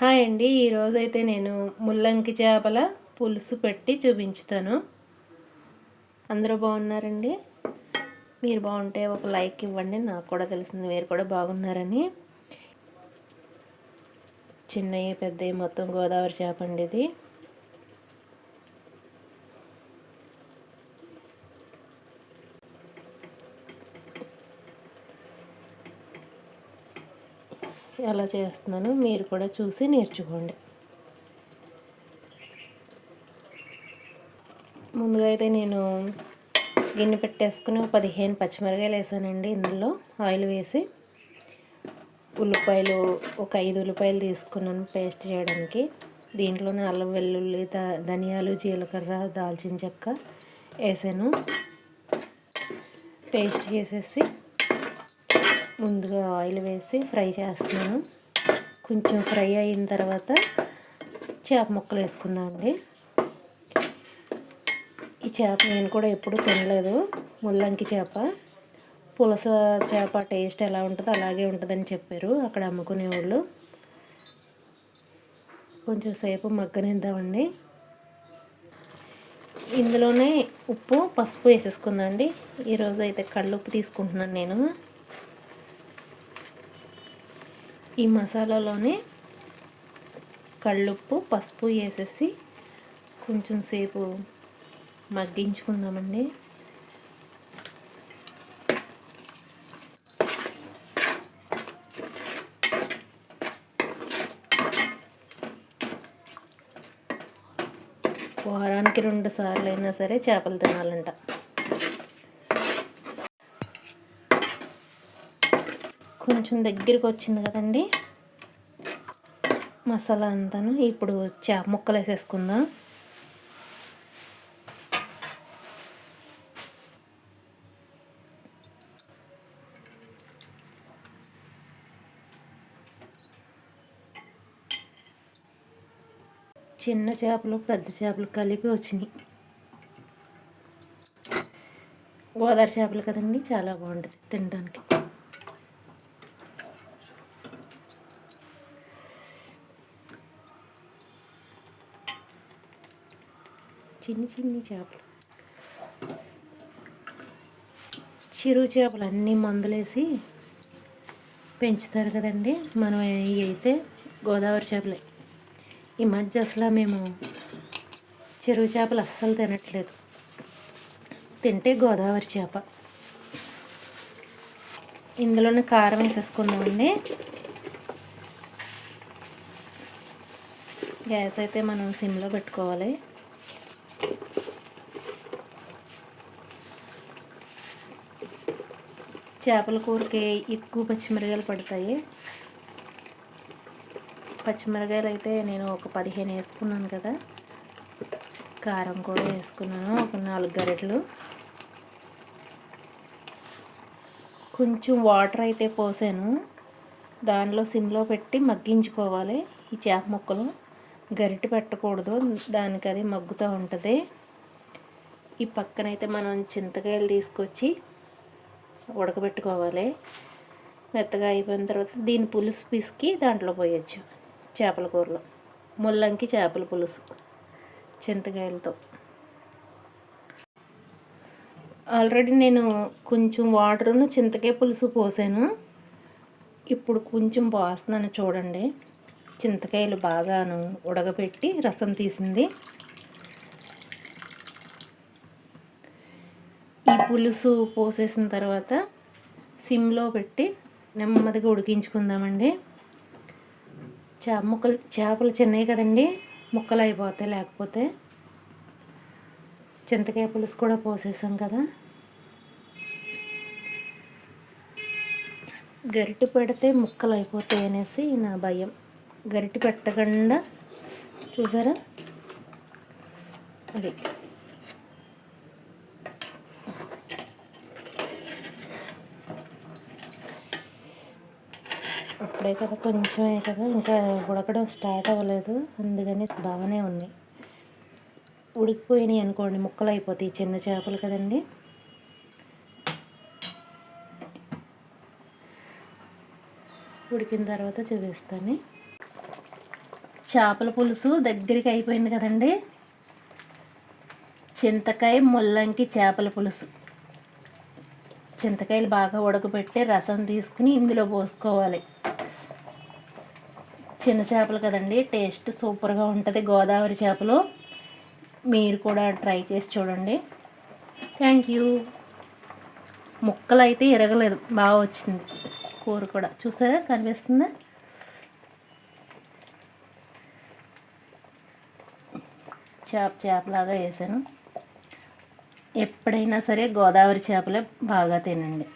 Hi అండి. ఈరోజైతే నేను ముల్లంకి చేపల పులుసు పెట్టి చూపించుతాను. అందరూ బాగున్నారండి? మీరు బాగుంటే ఒక లైక్ ఇవ్వండి. నాకు కూడా తెలిసింది మీరు కూడా బాగున్నారని. చిన్నయ్య పెద్దవి మొత్తం గోదావరి చేప అండి ఇది. ఎలా చేస్తున్నాను మీరు కూడా చూసి నేర్చుకోండి. ముందుగా అయితే నేను గిన్నె పెట్టేసుకుని పదిహేను పచ్చిమిరకాయలు వేసానండి ఇందులో. ఆయిల్ వేసి ఉల్లిపాయలు ఒక ఐదు ఉల్లిపాయలు తీసుకున్నాను పేస్ట్ చేయడానికి. దీంట్లోనే అల్లం వెల్లుల్లి ధనియాలు జీలకర్ర దాల్చిన చెక్క వేసాను. పేస్ట్ చేసేసి ముందుగా ఆయిల్ వేసి ఫ్రై చేస్తున్నాను. కొంచెం ఫ్రై అయిన తర్వాత చేప ముక్కలు వేసుకుందామండి. ఈ చేప నేను కూడా ఎప్పుడు తినలేదు. ముల్లంకి చేప. పులస చేప టేస్ట్ ఎలా ఉంటుందో అలాగే ఉంటుందని చెప్పారు అక్కడ అమ్ముకునేవాళ్ళు. కొంచెం సేపు మగ్గనిద్దామండి. ఇందులోనే ఉప్పు పసుపు వేసేసుకుందండి ఈరోజు అయితే కళ్ళుప్పు తీసుకుంటున్నాను నేను. ఈ మసాలాలోనే కళ్ళుప్పు పసుపు వేసేసి కొంచెం సేపు మగ్గించుకుందామండి. వారానికి రెండు సార్లు అయినా సరే చేపలు తినాలంట. కొంచెం దగ్గరికి వచ్చింది కదండి. మసాలా అంతాను ఇప్పుడు చా ముక్కలు వేసేసుకుందాం చిన్న చేపలు పెద్ద చేపలు కలిపి వచ్చినాయి. గోదావరి చేపలు కదండి చాలా బాగుంటుంది తినడానికి. చిన్ని చిన్ని చేపలు. చిరు చేపలు అన్నీ మందులేసి పెంచుతారు కదండి. మనం ఇవి అయితే గోదావరి చేపలే. ఈ మధ్య అసలు మేము చెరువు చేపలు అస్సలు తినట్లేదు. తింటే గోదావరి చేప. ఇందులోనే కారం వేసేసుకుందామండి. గ్యాస్ అయితే మనం సిమ్లో పెట్టుకోవాలి. చేపల కూరకి ఎక్కువ పచ్చిమిరకాయలు పడతాయి. పచ్చిమిరకాయలు అయితే నేను ఒక పదిహేను వేసుకున్నాను కదా. కారం కూడా వేసుకున్నాను ఒక నాలుగు గరిటలు. కొంచెం వాటర్ అయితే పోసాను. దానిలో సిమ్లో పెట్టి మగ్గించుకోవాలి ఈ చేప ముక్కలు. గరిటె పెట్టకూడదు దానికి అది మగ్గుతూ ఉంటుంది. ఈ పక్కనైతే మనం చింతకాయలు తీసుకొచ్చి ఉడకబెట్టుకోవాలి. మెత్తగా అయిపోయిన తర్వాత దీని పులుసు పిసికి దాంట్లో పోయచ్చు చేపల కూరలో. ముల్లంకి చేపల పులుసు చింతకాయలతో. ఆల్రెడీ నేను కొంచెం వాటర్ను చింతకాయ పులుసు పోసాను. ఇప్పుడు కొంచెం పోస్తున్నాను చూడండి. చింతకాయలు బాగాను ఉడకబెట్టి రసం తీసింది. పులుసు పోసేసిన తర్వాత సిమ్లో పెట్టి నెమ్మదిగా ఉడికించుకుందామండి. చా ముక్కలు చేపలు చిన్నవి కదండి ముక్కలు అయిపోతాయి లేకపోతే. చింతకాయ పులుసు కూడా పోసేసాం కదా. గరిటె పెడితే ముక్కలు అయిపోతాయి అనేసి నా భయం. గరిటె పెట్టకుండా చూసారా? అది. అప్పుడే కదా కొంచెమే కదా ఇంకా ఉడకడం స్టార్ట్ అవ్వలేదు. అందుకని బాగానే ఉన్నాయి ఉడికిపోయినాయి అనుకోండి ముక్కలు అయిపోతాయి చిన్న చేపలు కదండి. ఉడికిన తర్వాత చూపిస్తాను. చేపల పులుసు దగ్గరికి అయిపోయింది కదండి. చింతకాయ ముల్లంకి చేపల పులుసు. చింతకాయలు బాగా ఉడకబెట్టి రసం తీసుకుని ఇందులో పోసుకోవాలి. చిన్న చేపలు కదండి. టేస్ట్ సూపర్గా ఉంటుంది. గోదావరి చేపలు మీరు కూడా ట్రై చేసి చూడండి. థ్యాంక్ యూ ముక్కలు అయితే ఎరగలేదు. బాగా వచ్చింది. కూర కూడా. చూసారా? కనిపిస్తుందా? చేప చేపలాగా వేసాను. ఎప్పుడైనా సరే గోదావరి చేపలే బాగా తినండి.